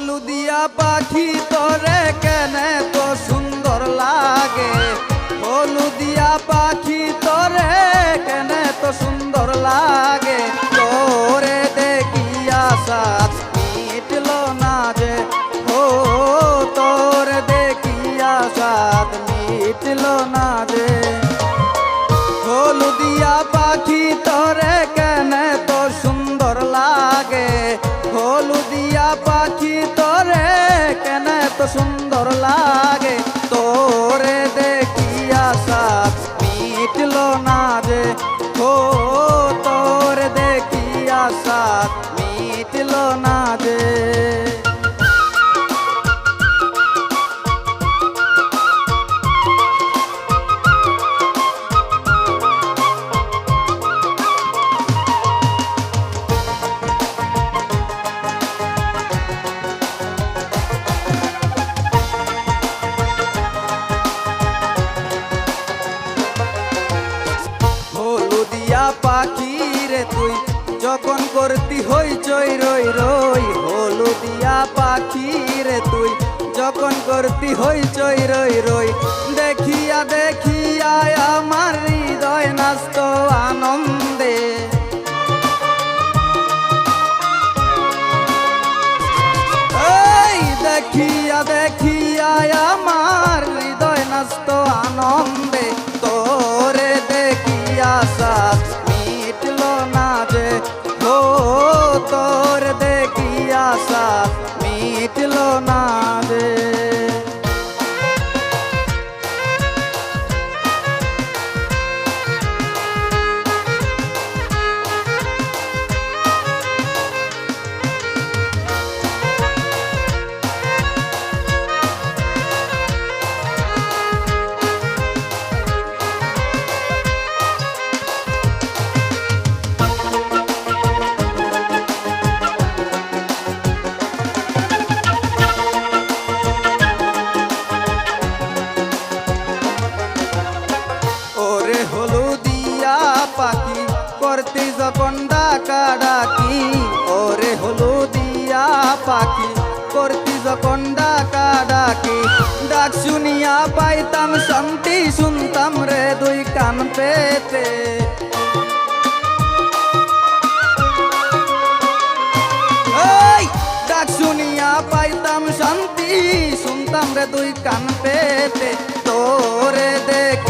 হলুদিয়া পাখি তোরে কেনে তো সুন্দর লাগে? হলুদিয়া পাখি তোরে কেনে তো সুন্দর লাগে? তোরে দেখিয়া সাথ মিটল না যে, ও তোরে দেখিয়া সাথ মিটল না তোরে কেন এত সুন্দর লাগে? তোরে যখন করতি হই চই রই রই, হলুদিয়া পাখি রে তুই। যখন করতি হই চই রই রই, দেখিয়া দেখিয়া আমার হৃদয় নাস্ত আনন্দে। দেখিয়া দেখিয়া পাখি করতে যখন ডাকা ডাকি, ওরে হলুদিয়া পাখি করতে যখন ডাকা ডাকি। ডাক শুনিয়া পাইতাম, শান্তি শুনতাম রে দুই কান পেতে। পাইতাম, শান্তি শুনতাম রে দুই কান পেতে। তোরে দেখিয়া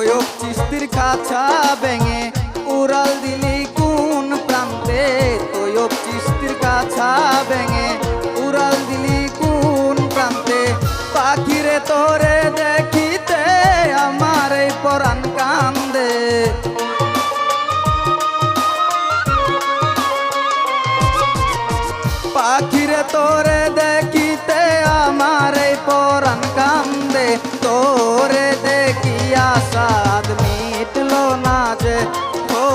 তোয়ক চিস্তির খাঁচা ভেঙে উড়াল দিলি কোন প্রান্তে? তোয়ক চিস্তির কাছা ভেঙে উড়াল দিলি কোন প্রান্তে? পাখিরে তোরে দেখিতে আমার এই পরাণ কান্দে। পাখিরে তোরে ও,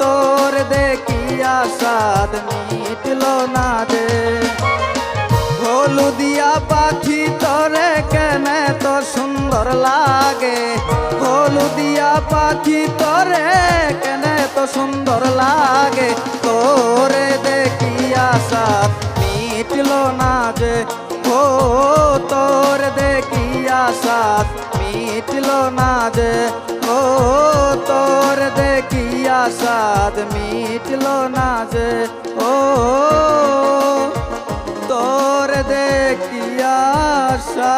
তোরে দেখিয়া সাদ মিটল না যে। হলুদিয়া পাখি তোরে কেনে তো সুন্দর লাগে। হলুদিয়া পাখি তোরে কেনে তো সুন্দর লাগে। তোরে দেখিয়া সাথ মিটল না যে। ও, তোর দেখিয়া সাথ মিটল না যে। ও সাথ মিটল না যে ও তোর দেখিয়া সা